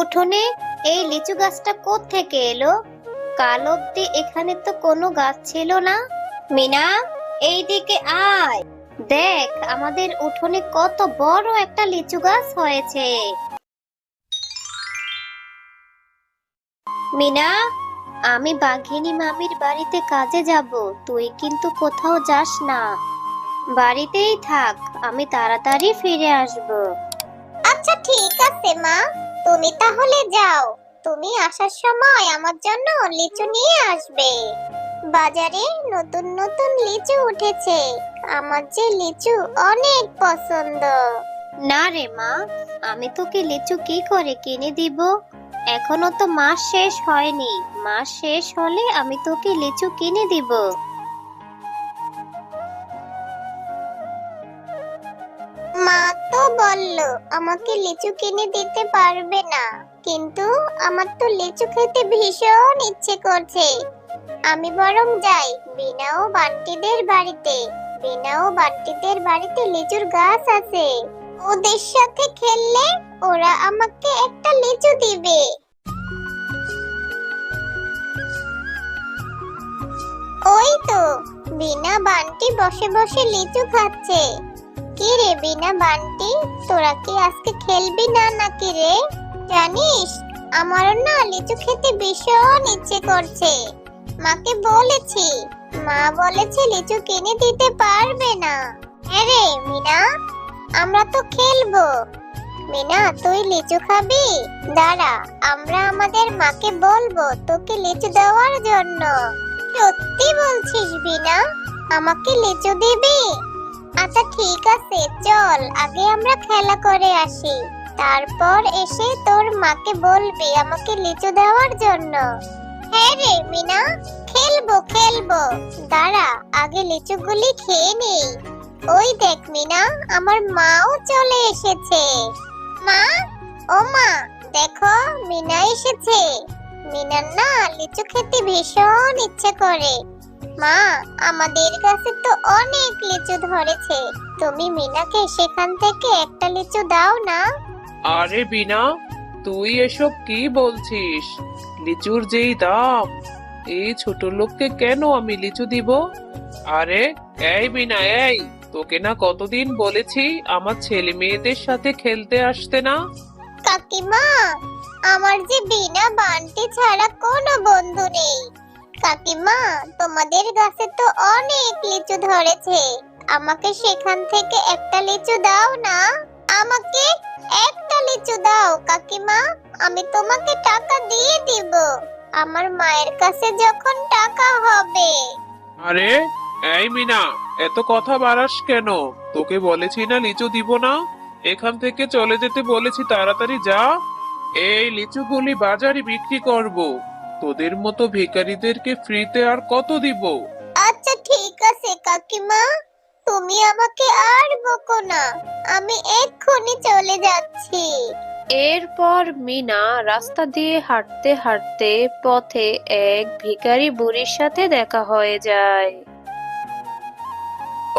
উঠোনে এই লিচু গাছটা থেকে এলো? কাল অব্দি এখানে তো কোনো গাছ ছিল না। মিনা, এইদিকে আয়। দেখ, আমাদের উঠোনে কত বড় একটা লিচু গাছ হয়েছে। মিনা, আমি বাঘিনী মামির বাড়িতে কাজে যাব। তুই কিন্তু কোথাও যাস না। বাড়িতেই থাক, আমি তাড়াতাড়ি ফিরে আসব। আচ্ছা ঠিক আছে, মা। তুমি তাহলে যাও। তুমি আসার সময় আমার জন্য লিচু নিয়ে আসবে। বাজারে নতুন নতুন লিচু উঠেছে। আমার যে লিচু অনেক পছন্দ। না রে মা, আমি তোকে লিচু কি করে কিনে দিব? এখনও তো মাস শেষ হয়নি। মাস শেষ হলে আমি তোকে লিচু কিনে দিব। বলল, আমাকে লিচু কিনে দিতে পারবে না। কিন্তু আমার তো লিচু খেতে ভীষণ ইচ্ছে করছে। আমি বরং যাই, বিনা ও বান্টিদের বাড়িতে। বিনা ও বান্টিদের বাড়িতে লিচুর গাছ আছে। ওদের সাথে খেললে ওরা আমাকে একটা লিচু দিবে। ওই তো, বিনা বান্টি বসে বসে লিচু খাচ্ছে। কি রে বিনা বান্টি? তোরা কি আজকে খেলবি না নাকি রে? জানিস আমারও না লিচু খেতে ভীষণ ইচ্ছে করছে। মাকে বলেছি, মা বলেছে লিচু কিনে দিতে পারবে না। হ্যাঁ রে, মিনা, আমরা তো খেলব। মিনা, তুই লিচু খাবি? দাঁড়া, আমরা আমাদের মাকে বলব তোকে লিচু দেওয়ার জন্য। সত্যি বলছিস বিনা আমাকে লিচু দিবি? আচ্ছা ঠিক আছে, চল, আগে আমরা খেলা করে আসি। তারপর এসে তোর মাকে বলবি আমাকে লিচু দেওয়ার জন্য। হ্যাঁ রে, মিনা, খেলব খেলব। দাঁড়া, আগে লিচুগুলি খেয়ে নেই। ওই দেখ, মিনা, আমার মাও চলে এসেছে। মা, ও মা, দেখো, মিনা এসেছে। মিনার না লিচু খেতে ভীষণ ইচ্ছে করে। মা আমাদের কাছে তো অনেক লিচু ধরেছে। তুমি মিনাকে সেখান থেকে একটা লিচু দাও না। আরে বিনা তুই এসব কি বলছিস? লিচুর যেই দাম এই ছোট লোককে কেন আমি লিচু দিব? আরে এই বিনা এই তোকে না কতদিন বলেছি আমার ছেলে মেয়েদের সাথে খেলতে আসতে না? কাকিমা আমার যে বিনা বান্টি ছাড়া কোনো বন্ধু নেই। কাকিমা, তোমাদের গাছে তো অনেক লিচু ধরেছে। আমাকে সেখান থেকে একটা লিচু দাও না। আমাকে একটা লিচু দাও কাকিমা, আমি তোমাকে টাকা দিয়ে দিব। আমার মায়ের কাছে যখন টাকা হবে। আরে, এই মিনা, এত কথা বাড়াস কেন? তোকে বলেছি না লিচু দিব না? এখান থেকে চলে যেতে বলেছি, তাড়াতাড়ি যা। এই লিচুগুলি বাজারে বিক্রি করব। তোদের মতো ভিখারিদেরকে ফ্রিতে আর কত দিব? আচ্ছা ঠিক আছে কাকিমা। তুমি আমাকে আর বকো না। আমি এক্ষুনি চলে যাচ্ছি। এরপর মিনা রাস্তা দিয়ে হাঁটতে হাঁটতে পথে এক ভিখারি বুড়ির সাথে দেখা হয়ে যায়।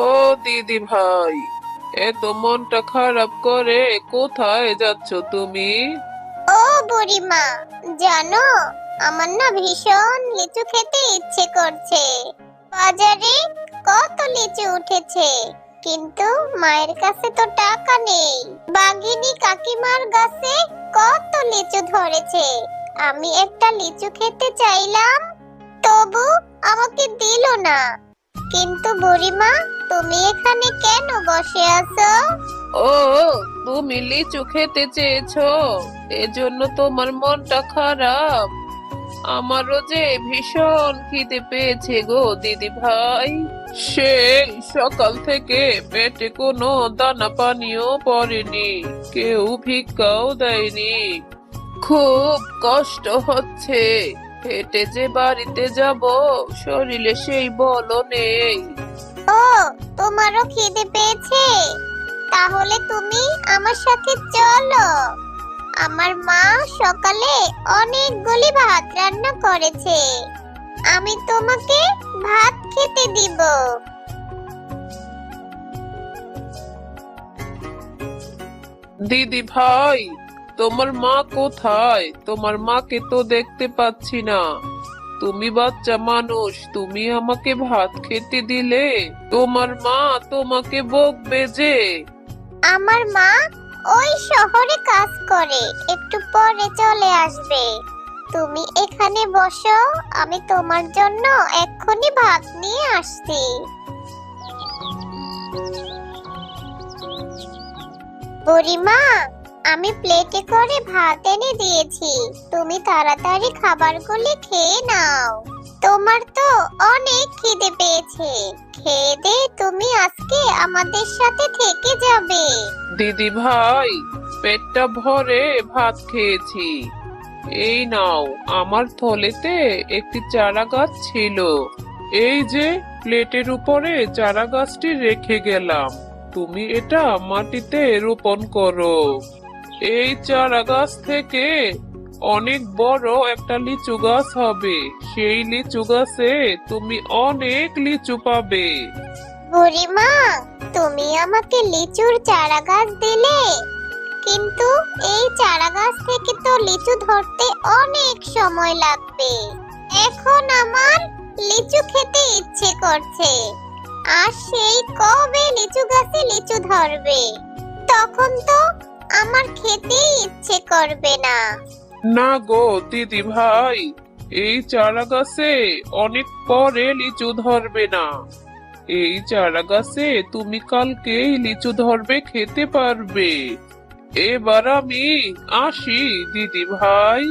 ও দিদি ভাই এত মনটা খারাপ করে। কোথায় যাচ্ছ তুমি? ও বুড়িমা জানো আমার না ভীষণ লিচু খেতে ইচ্ছে করছে। বাজারে কত লিচু উঠেছে, কিন্তু মায়ের কাছে তো টাকা নেই। বাঘিনী কাকিমার গাছে কত লিচু ধরেছে, আমি একটা লিচু খেতে চাইলাম, তবু আমাকে দিল না। কিন্তু বুড়িমা, তুমি এখানে কেন বসে আছো? ও, তুমি লিচু খেতে চেয়েছো, এজন্য তোমার মনটা খারাপ। আমারও যে ভীষণ খিদে পেয়েছে গো, দিদি ভাই। সেই সকাল থেকে পেটে কোনো দানা পানিও পড়েনি, কেউ ভিক্ষাও দেয়নি। খুব কষ্ট হচ্ছে, হেঁটে যে বাড়িতে যাব, শরীরে সেই বলও নেই। ও, তোমারও খিদে পেয়েছে? তাহলে তুমি আমার সাথে চলো। আমার মা সকালে অনেকগুলি ভাত রান্না করেছে। আমি তোমাকে ভাত খেতে দিব। দিদি ভাই তোমার মা কোথায়? তোমার মাকে তো দেখতে পাচ্ছি না। তুমি বাচ্চা মানুষ তুমি আমাকে ভাত খেতে দিলে? তোমার মা তোমাকে বকবে যে। আমার মা ওই শহরে কাজ করে, একটু পরে চলে আসবে। তুমি এখানে বসো, আমি তোমার জন্য এক্ষুনি ভাত নিয়ে আসছি। বুড়িমা, আমি প্লেটে করে ভাত এনে দিয়েছি। তুমি তাড়াতাড়ি খাবারগুলি খেয়ে নাও। তোমার তো অনেক খিদে পেয়েছে। খেয়ে তুমি আজকে আমাদের সাথে থেকে যাবে। দিদি ভাই, পেটটা ভরে ভাত খেয়েছি। এই নাও, আমার থলেতে একটি চারা গাছ ছিল। এই যে, প্লেটের উপরে চারা গাছটি রেখে গেলাম। তুমি এটা মাটিতে রোপণ করো। এই চারা গাছ থেকে অনেক বড় একটা লিচু গাছ হবে। সেই লিচু গাছে তুমি অনেক লিচু পাবে। বুড়িমা, তুমি আমাকে লিচুর চারা গাছ দিলে। কিন্তু এই চারা গাছ থেকে তো লিচু ধরতে অনেক সময় লাগবে। এখন আমার লিচু খেতে ইচ্ছে করছে। আর সেই কবে লিচু গাছে লিচু ধরবে? তখন তো আমার খেতেই ইচ্ছে করবে না। না গো দিদি ভাই এই চারা গাছে অনেক পরে লিচু ধরবে না। এই চারা গাছে তুমি কালকেই লিচু ধরবে খেতে পারবে। এবার আমি আসি দিদি ভাই।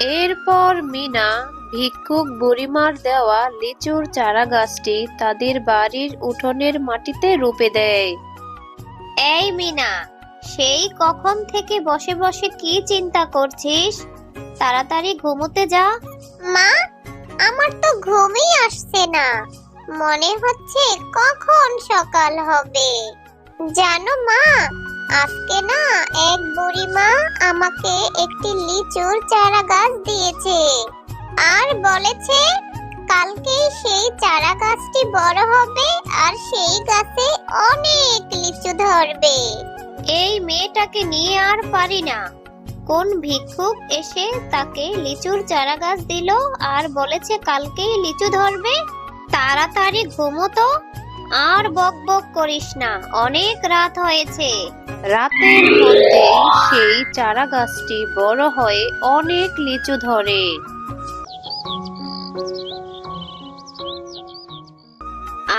এরপর মিনা ভিক্ষুক বুড়িমার দেওয়া লিচুর চারা গাছটি তাদের বাড়ির উঠোনের মাটিতে রূপে দেয়। এই মিনা সেই কখন থেকে বসে বসে কি চিন্তা করছিস? তাড়াতাড়ি ঘুমোতে যা। মা, আমার তো ঘুমই আসছে না। মনে হচ্ছে কখন সকাল হবে। জানো মা, আজকে না এক বুড়ি মা আমাকে একটি লিচুর চারা গাছ দিয়েছে। আর বলেছে, কালকে সেই চারা গাছটি বড় হবে আর সেই গাছে অনেক লিচু ধরবে। এই মেয়েটাকে নিয়ে আর পারি না। কোন ভিক্ষুক এসে তাকে লিচুর চারা গাছ দিল আর বলেছে, কালকেই লিচু ধরবে, তাড়াতাড়ি ঘুমোতো আর বক বক করিস না, অনেক রাত হয়েছে। রাতের মধ্যে সেই চারা গাছটি বড় হয়ে অনেক লিচু ধরে।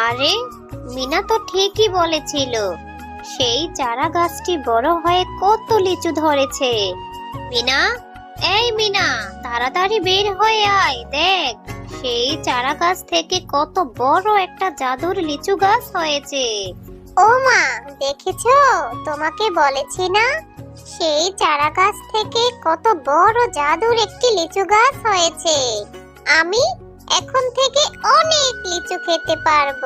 আরে, মিনা তো ঠিকই বলেছিল। সেই চারা গাছটি বড় হয়ে কত লিচু ধরেছে। মিনা, এই মিনা, তাড়াতাড়ি বের হয়ে আয়, দেখ, সেই চারা গাছ থেকে কত বড় একটা জাদুর লিচু গাছ হয়েছে। ও মা, দেখেছ? তোমাকে বলেছি না? সেই চারা গাছ থেকে কত বড় জাদুর একটি লিচু গাছ হয়েছে। আমি এখন থেকে অনেক লিচু খেতে পারব।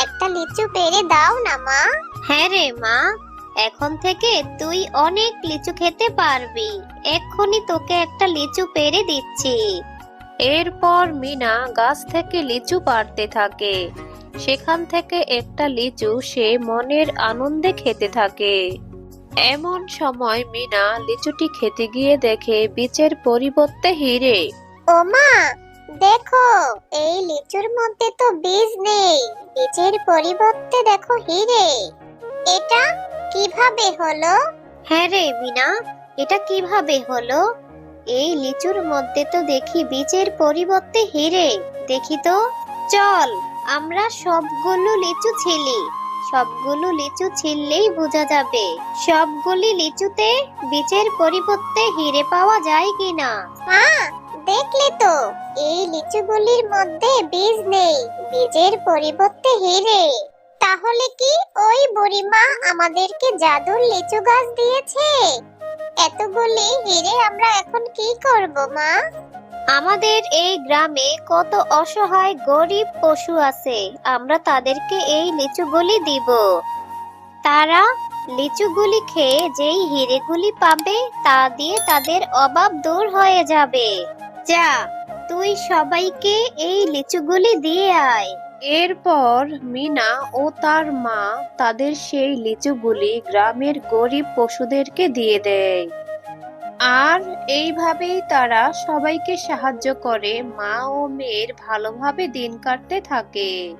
একটা লিচু পেরে দাও না মা। হ্যাঁ রে মা এখন থেকে তুই অনেক লিচু খেতে পারবি। এক্ষুনি তোকে একটা লিচু পেরে দিচ্ছি। এরপর মিনা গাছ থেকে লিচু পাড়তে থাকে। সেখান থেকে একটা লিচু সে মনের আনন্দে খেতে থাকে। এমন সময় মিনা লিচুটি খেতে গিয়ে দেখে বীজের পরিবর্তে হিরে। ও মা দেখো এই লিচুর মধ্যে তো বীজ নেই। বীজের পরিবর্তে দেখো হিরে। এটা কীভাবে হলো? হ্যাঁ রে মিনা এটা কীভাবে হলো? এই লিচুর মধ্যে তো দেখি বীজের পরিবর্তে হিরে। দেখি তো। চল আমরা সবগুলো লিচু ছিলি। সবগুলো লিচু ছিললেই বোঝা যাবে। সবগুলি লিচুতে বীজের পরিবর্তে হিরে পাওয়া যায় কিনা? মা দেখলে তো। এই লিচুগুলির মধ্যে বীজ নেই। বীজের পরিবর্তে হিরে। তাহলে কি ওই বুড়িমা আমাদেরকে জাদুর লিচু গাছ দিয়েছে? এতগুলি হিরে আমরা এখন কি করব, মা? আমাদের এই গ্রামে কত অসহায় গরিব পশু আছে, আমরা তাদেরকে এই লিচুগুলি দিব। তারা লিচুগুলি খেয়ে যেই হিরেগুলি পাবে, তা দিয়ে তাদের অভাব দূর হয়ে যাবে। যা, তুই সবাইকে এই লিচুগুলি দিয়ে আয়। এরপর মিনা ও তার মা তাদের সেই লিচুগুলি গ্রামের গরিব পশুদেরকে দিয়ে দেয়। আর এইভাবেই তারা সবাইকে সাহায্য করে মা ও মেয়ের ভালোভাবে দিন কাটতে থাকে।